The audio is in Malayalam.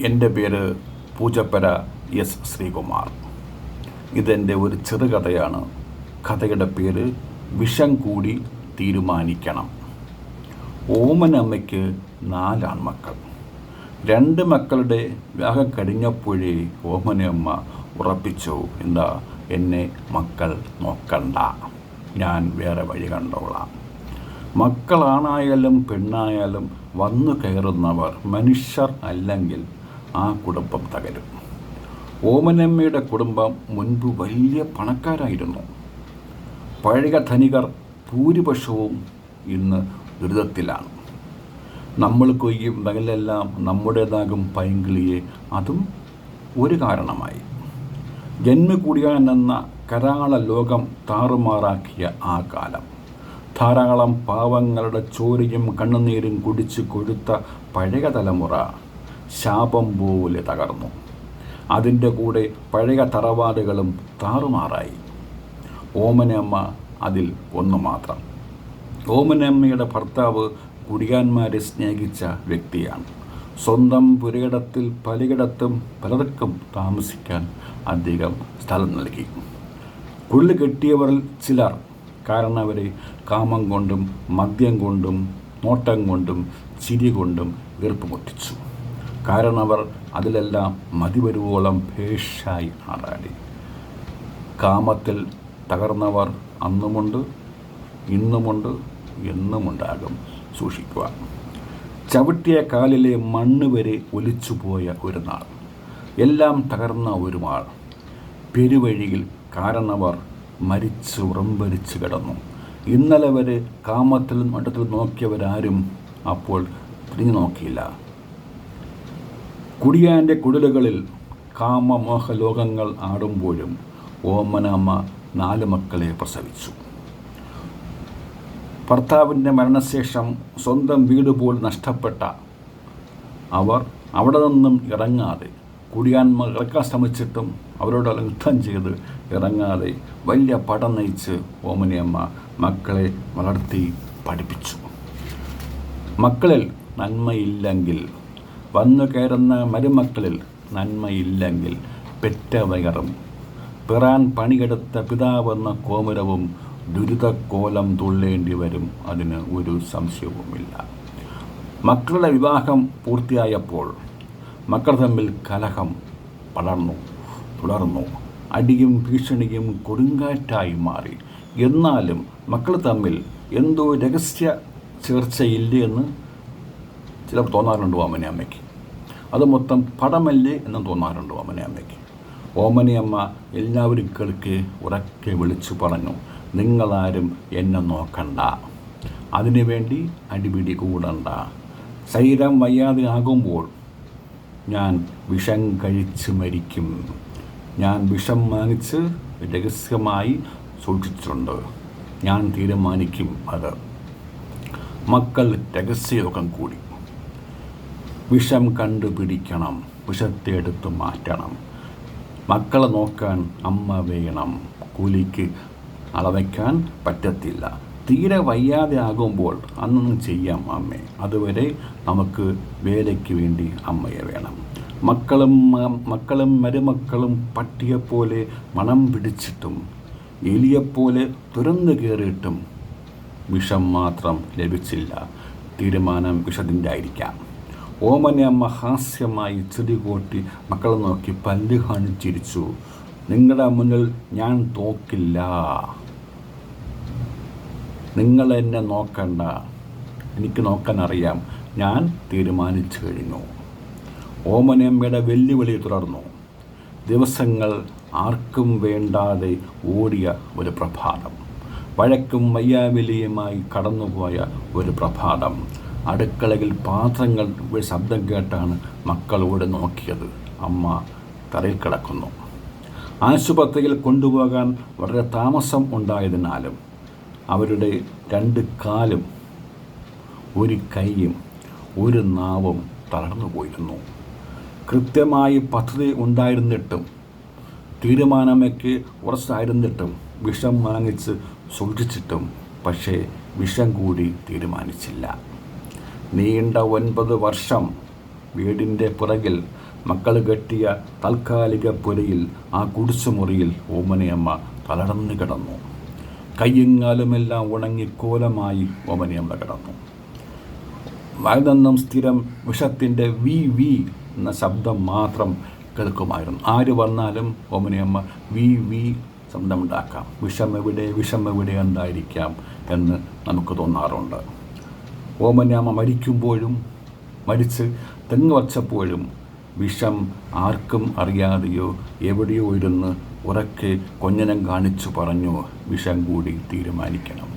എന്റെ പേര് പൂജപ്പര എസ് ശ്രീകുമാർ. ഇതെന്റെ ഒരു ചെറുകഥയാണ്. കഥയുടെ പേര് വിഷം കൂടി തീരുമാനിക്കണം. ഓമനമ്മയ്ക്ക് നാലാൺമക്കൾ രണ്ട് മക്കളുടെ വിവാഹം കഴിഞ്ഞപ്പോഴേ ഓമനയമ്മ ഉറപ്പിച്ചു എന്താ എന്നെ മക്കൾ നോക്കണ്ട. ഞാൻ വേറെ വഴി കണ്ടോളാം. മക്കളാണായാലും പെണ്ണായാലും വന്നു കയറുന്നവർ മനുഷ്യർ അല്ലെങ്കിൽ ആ കുടുംബം തകരും. ഓമനമ്മയുടെ കുടുംബം മുൻപ് വലിയ പണക്കാരായിരുന്നു. പഴയ ധനികർ ഭൂരിപക്ഷവും ഇന്ന് ദുരിതത്തിലാണ്. നമ്മൾ കൊയ്യും പകലെല്ലാം നമ്മുടേതാകും പൈങ്കിളിയെ. അതും ഒരു കാരണമായി. ജന്മകുടിയാൻ എന്ന കരാള ലോകം താറുമാറാക്കിയ ആ കാലം. ധാരാളം പാവങ്ങളുടെ ചോരയും കണ്ണുനീരും കുടിച്ച് കൊഴുത്ത പഴയ തലമുറ ശാപം പോലെ തകർന്നു. അതിന്റെ കൂടെ പഴയ തറവാടുകളും താറുമാറായി. ഓമനമ്മ അതിൽ ഒന്ന് മാത്രം. ഓമനമ്മയുടെ ഭർത്താവ് കുടിയാന്മാരെ സ്നേഹിച്ച വ്യക്തിയാണ്. സ്വന്തം പുരയിടത്തിൽ പലയിടത്തും പലർക്കും താമസിക്കാൻ അദ്ദേഹം സ്ഥലം നൽകി. കുള്ളു കെട്ടിയവരിൽ ചിലർ കാരണം അവരെ കാമം കൊണ്ടും മദ്യം കൊണ്ടും നോട്ടം കൊണ്ടും ചിരി കൊണ്ടും വീർപ്പുമുട്ടിച്ചു. കാരണവർ അതിലെല്ലാം മതിവരുവോളം ഭേഷായി ആറാടി. കാമത്തിൽ തകർന്നവർ അന്നുമുണ്ട് ഇന്നുമുണ്ട് എന്നുമുണ്ടാകും സൂക്ഷിക്കുക ചവിട്ടിയ കാലിലെ മണ്ണ് വരെ ഒലിച്ചുപോയ ഒരു നാൾ. എല്ലാം തകർന്ന ഒരു നാൾ പെരുവഴിയിൽ കാരണവർ മരിച്ച് ഉറമ്പരിച്ച് കിടന്നു. ഇന്നലെ വരെ കാമത്തിലും മട്ടത്തിലും നോക്കിയവരാരും അപ്പോൾ തിരിഞ്ഞു നോക്കിയില്ല. കുടിയാന്റെ കുടിലുകളിൽ കാമമോഹ ലോകങ്ങൾ ആടുമ്പോഴും ഓമനമ്മ നാല് മക്കളെ പ്രസവിച്ചു. ഭർത്താവിന്റെ മരണശേഷം സ്വന്തം വീട് പോലും നഷ്ടപ്പെട്ട അവർ അവിടെ നിന്നും ഇറങ്ങാതെ കുടിയാന്മ ഇറക്കാൻ ശ്രമിച്ചിട്ടും അവരോട് യുദ്ധം ചെയ്ത് ഇറങ്ങാതെ വലിയ പടം നയിച്ച് ഓമനിയമ്മ മക്കളെ വളർത്തി പഠിപ്പിച്ചു. മക്കളിൽ നന്മയില്ലെങ്കിൽ വന്നു കയറുന്ന മരുമക്കളിൽ നന്മയില്ലെങ്കിൽ പെറ്റ വയറും പിറാൻ പണിയെടുത്ത പിതാവെന്ന കോമരവും ദുരിതക്കോലം തുള്ളേണ്ടി വരും. അതിന് ഒരു സംശയവുമില്ല. മക്കളുടെ വിവാഹം പൂർത്തിയായപ്പോൾ മക്കൾ തമ്മിൽ കലഹം പടർന്നു തുടർന്നു. അടിയും ഭീഷണിയും കൊടുങ്കാറ്റായി മാറി. എന്നാലും മക്കൾ തമ്മിൽ എന്തോ രഹസ്യ ചേർച്ചയില്ലേ എന്ന് ചിലർ തോന്നാറുണ്ട് ഓമനയമ്മയ്ക്ക് അത് മൊത്തം പടമല്ലേ എന്ന് തോന്നാറുണ്ട് ഓമനയമ്മയ്ക്ക് ഓമനയമ്മ എല്ലാവരും കേൾക്ക് ഉറക്കെ വിളിച്ചു പറഞ്ഞു നിങ്ങളാരും എന്നെ നോക്കണ്ട. അതിനുവേണ്ടി അടിപിടി കൂടണ്ട. ശരീരം വയ്യാതെ ആകുമ്പോൾ ഞാൻ വിഷം കഴിച്ച് മരിക്കും. ഞാൻ വിഷം വാങ്ങിച്ച് രഹസ്യമായി സൂക്ഷിച്ചിട്ടുണ്ട്. ഞാൻ തീരുമാനിക്കും അത്. മക്കൾ രഹസ്യയോഗം കൂടി. വിഷം കണ്ടുപിടിക്കണം വിഷത്തെ എടുത്ത് മാറ്റണം. മക്കളെ നോക്കാൻ അമ്മ വേണം. കൂലിക്ക് അളവയ്ക്കാൻ പറ്റത്തില്ല. തീരെ വയ്യാതെ ആകുമ്പോൾ അന്നൊന്നും ചെയ്യാം അമ്മേ. അതുവരെ നമുക്ക് വേലയ്ക്ക് വേണ്ടി അമ്മയെ വേണം. മക്കളും മക്കളും മരുമക്കളും പട്ടിയെപ്പോലെ മണം പിടിച്ചിട്ടും എലിയെപ്പോലെ തുറന്നു കയറിയിട്ടും വിഷം മാത്രം ലഭിച്ചില്ല. തീരുമാനം വിഷത്തിന്റെ ആയിരിക്കാം. ഓമനയമ്മ ഹാസ്യമായി ചിരികൂട്ടി മക്കളെ നോക്കി പല്ല് കാണിച്ചിരിച്ചു. നിങ്ങളുടെ മുന്നിൽ ഞാൻ തോക്കില്ല. നിങ്ങൾ എന്നെ നോക്കണ്ട. എനിക്ക് നോക്കാൻ അറിയാം. ഞാൻ തീരുമാനിച്ചു കഴിഞ്ഞു. ഓമനയമ്മയുടെ വെല്ലുവിളി തുടർന്നു. ദിവസങ്ങൾ ആർക്കും വേണ്ടാതെ ഓടിയ ഒരു പ്രഭാതം. വഴക്കും വയ്യാവലിയുമായി കടന്നുപോയ ഒരു പ്രഭാതം. അടുക്കളയിൽ പാത്രങ്ങൾ ശബ്ദം കേട്ടാണ് മക്കളോട് നോക്കിയത്. അമ്മ തറയിൽ കിടക്കുന്നു. ആശുപത്രിയിൽ കൊണ്ടുപോകാൻ വളരെ താമസം ഉണ്ടായതിനാലും അവരുടെ രണ്ട് കാലും ഒരു കൈയും ഒരു നാവും തളർന്നു പോയിരുന്നു. കൃത്യമായി പദ്ധതി ഉണ്ടായിരുന്നിട്ടും തീരുമാനമൊക്കെ ഉറച്ചായിരുന്നിട്ടും വിഷം വാങ്ങിച്ച് സൂക്ഷിച്ചിട്ടും പക്ഷേ വിഷം കൂടി തീരുമാനിച്ചില്ല. നീണ്ട ഒൻപത് വർഷം വീടിന്റെ പുറകിൽ മക്കൾ കെട്ടിയ താൽക്കാലിക പുരയിൽ ആ കുടിച്ചുമുറിയിൽ ഓമനയമ്മ തളർന്നു കിടന്നു. കയ്യങ്ങാലുമെല്ലാം ഉണങ്ങി കോലമായി ഓമനയമ്മ കിടന്നു. വയതെന്നും സ്ഥിരം വിഷത്തിന്റെ വി വി എന്ന ശബ്ദം മാത്രം കേൾക്കുമായിരുന്നു. ആര് വന്നാലും ഓമനയമ്മ വി വി ശബ്ദമുണ്ടാക്കാം. വിഷം എവിടെ വിഷം എവിടെ എന്തായിരിക്കാം എന്ന് നമുക്ക് തോന്നാറുണ്ട്. ഓമനയമ്മ മരിക്കുമ്പോഴും മരിച്ച് തെങ്ങ് വച്ചപ്പോഴും വിഷം ആർക്കും അറിയാതെയോ എവിടെയോ ഇരുന്ന് ഉറക്കെ കൊഞ്ഞനം കാണിച്ചു പറഞ്ഞു വിഷം കൂടി തീരുമാനിക്കണം.